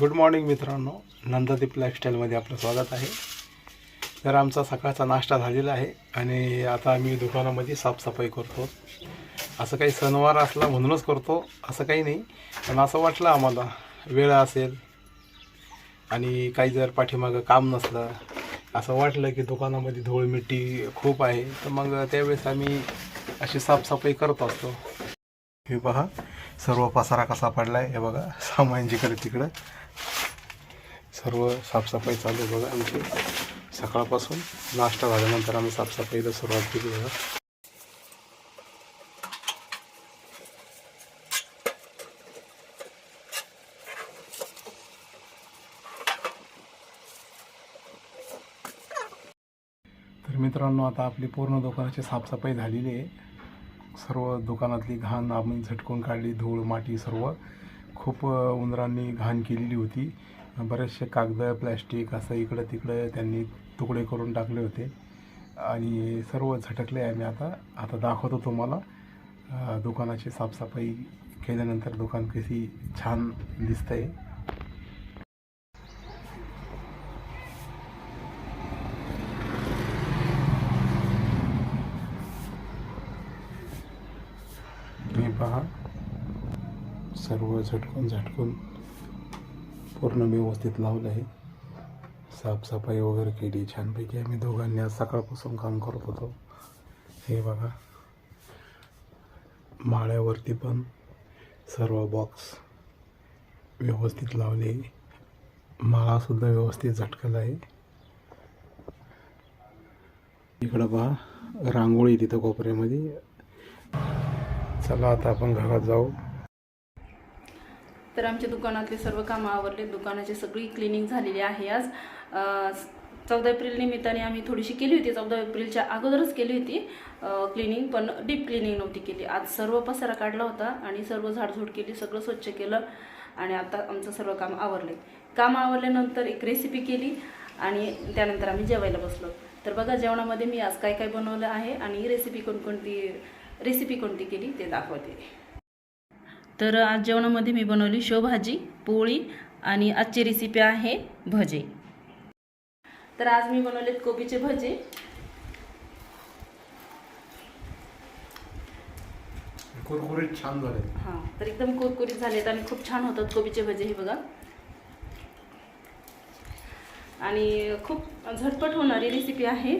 Good morning मित्रांनो. नंदादीप लाईफस्टाईलमध्ये आपलं स्वागत आहे. तर आमचा सकाळचा नाश्ता झालेला आहे आणि आता आम्ही दुकानामध्ये साफसफाई करतो. असं काही सणवार असला म्हणूनच करतो असं काही नाही. पण असं वाटलं आम्हाला वेळ असेल आणि काही जर पाठीमागं काम नसलं असं वाटलं की दुकानामध्ये धूळ मिट्टी खूप आहे तर मग त्यावेळेस आम्ही अशी साफसफाई करत असतो. हे पहा सर्व पसारा कसा पडला आहे हे बघा सामान जिकडे तिकडं. सर्व साफसफाई चालू बघा आमची. सकाळपासून नाश्ता झाल्यानंतर आम्ही साफसफाईला सुरुवात केली बघा तर मित्रांनो आता आपली पूर्ण दुकानाची साफसफाई झालेली आहे. सर्व दुकानातली घाण आम्ही झटकून काढली धूळ माती सर्व खूप उंदरांनी घाण केलेली होती. बरेचसे कागद प्लॅस्टिक असं इकडं तिकडं त्यांनी तुकडे करून टाकले होते. आणि सर्व झटकले आम्ही आता. आता दाखवतो तुम्हाला. दुकानाची साफसफाई केल्यानंतर दुकान कशी छान दिसतंय. तुम्ही पहा. सर्व झटकून झटकून पूर्ण व्यवस्थित लावलं आहे. साफसफाई वगैरे केली छानपैकी आम्ही दोघांनी आज सकाळपासून काम करत होतो. हे बघा. माळ्यावरती पण सर्व बॉक्स व्यवस्थित लावले. माळासुद्धा व्यवस्थित झटकला आहे. इकडं पहा रांगोळी तिथं कोपऱ्यामध्ये. चला आता आपण घरात जाऊ. तर आमच्या दुकानातले सर्व कामं आवरले. दुकानाची सगळी क्लिनिंग झालेली आहे आज. चौदा एप्रिल निमित्ताने आम्ही थोडीशी केली होती. चौदा एप्रिलच्या अगोदरच केली होती क्लिनिंग पण डीप क्लिनिंग नव्हती केली. आज सर्व पसारा काढला होता आणि सर्व झाडझूड केली सगळं स्वच्छ केलं आणि आता आमचं सर्व काम आवरले. काम आवरल्यानंतर एक रेसिपी केली आणि त्यानंतर आम्ही जेवायला बसलो. तर बघा जेवणामध्ये मी आज काय काय बनवलं आहे आणि रेसिपी कोणकोणती रेसिपी कोणती केली ते दाखवते. तर आज जेवणामध्ये मी बनवली शेवभाजी पोळी आणि आजची रेसिपी आहे भजे. तर आज मी बनवलेत कोबीचे भजे. कुरकुरीत छान झाले हां तर एकदम कुरकुरीत झालेत आणि खूप छान होतात कोबीचे भजे हे बघा. आणि खूप झटपट होणारी रेसिपी आहे.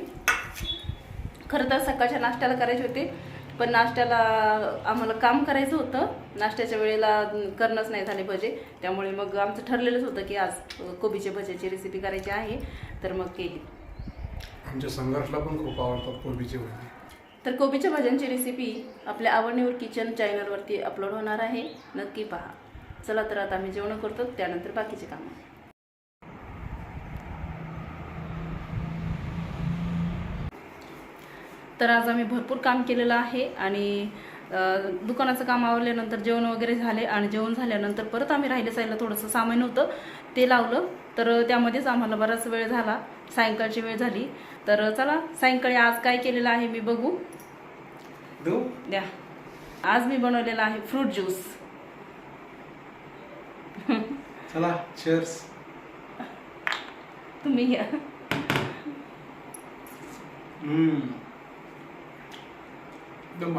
खरं तर सकाळच्या नाश्त्याला करायचे होते. पण नाश्त्याला आम्हाला काम करायचं होतं. नाश्त्याच्या वेळेला करणंच नाही झाले भजे. त्यामुळे मग आमचं ठरलेलंच होतं की आज कोबीचे भजेची रेसिपी करायची आहे. तर मग केली. आमच्या संघर्षला पण खूप आवडतात कोबीचे भजी. तर कोबीच्या भाज्यांची रेसिपी आपल्या आवडणीवर किचन चॅनलवरती अपलोड होणार आहे. नक्की पहा. चला तर आता आम्ही जेवण करतो. त्यानंतर बाकीचे कामं. तर आज आम्ही भरपूर काम केलेलं आहे आणि दुकानाचं काम आवरल्यानंतर जेवण वगैरे झाले आणि जेवण झाल्यानंतर परत आम्ही राहिले साईडला थोडंसं सामान होतं ते लावलं. तर त्यामध्येच आम्हाला बराच वेळ झाला सायंकाळची वेळ झाली. तर चला सायंकाळी आज काय केलेलं आहे मी बघू. द्या. आज मी बनवलेला आहे फ्रूट ज्यूस. चला चेअर्स तुम्ही घ्या एकदम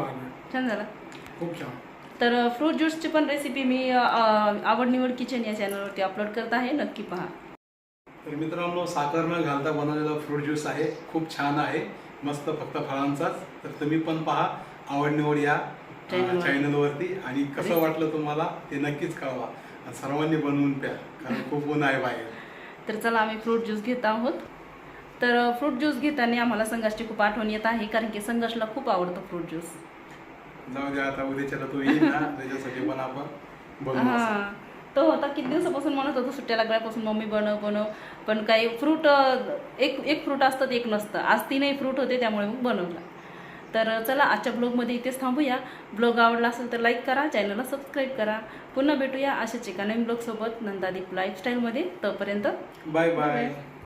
छान झालं. खूप छान. तर फ्रूट ज्यूसची पण रेसिपी मी आवड निवड किचन या चॅनलवरती अपलोड करत आहे. नक्की पहा. तर मित्रांनो साखर न घालता बनवलेला फ्रूट ज्यूस आहे. खूप छान आहे. मस्त फक्त फळांचाच. तर तुम्ही पण पहा आवड निवड या चॅनलवर. चॅनलवरती आणि कसं वाटलं तुम्हाला ते नक्कीच कळवा. आणि सर्वांनी बनवून प्या कारण खूप ऊन आहे बाहेर. तर चला आम्ही फ्रूट ज्यूस घेत आहोत. तर फ्रूट ज्यूस घेताना आम्हाला संघर्षची खूप आठवण येत आहे कारण की संघर्षला खूप आवडतं फ्रूट ज्यूस जाऊ आता उद्याच्याला तू येईल ना त्याच्यासाठी पण आपण बघू हां. तो होता किती दिवसापासून म्हणत होतो सुट्ट्या लागल्यापासून मम्मी बनव बनव पण काही फ्रूट एक एक फ्रूट असतं ते एक नसतं. आज तीनही फ्रूट होते त्यामुळे मग बनवलं. तर चला आजच्या ब्लॉगमध्ये इथेच थांबूया. ब्लॉग आवडला असेल तर लाईक करा चॅनलला सबस्क्राईब करा. पुन्हा भेटूया अशाच एका नवीन ब्लॉगसोबत नंदादीप लाईफस्टाईलमध्ये तोपर्यंत बाय बाय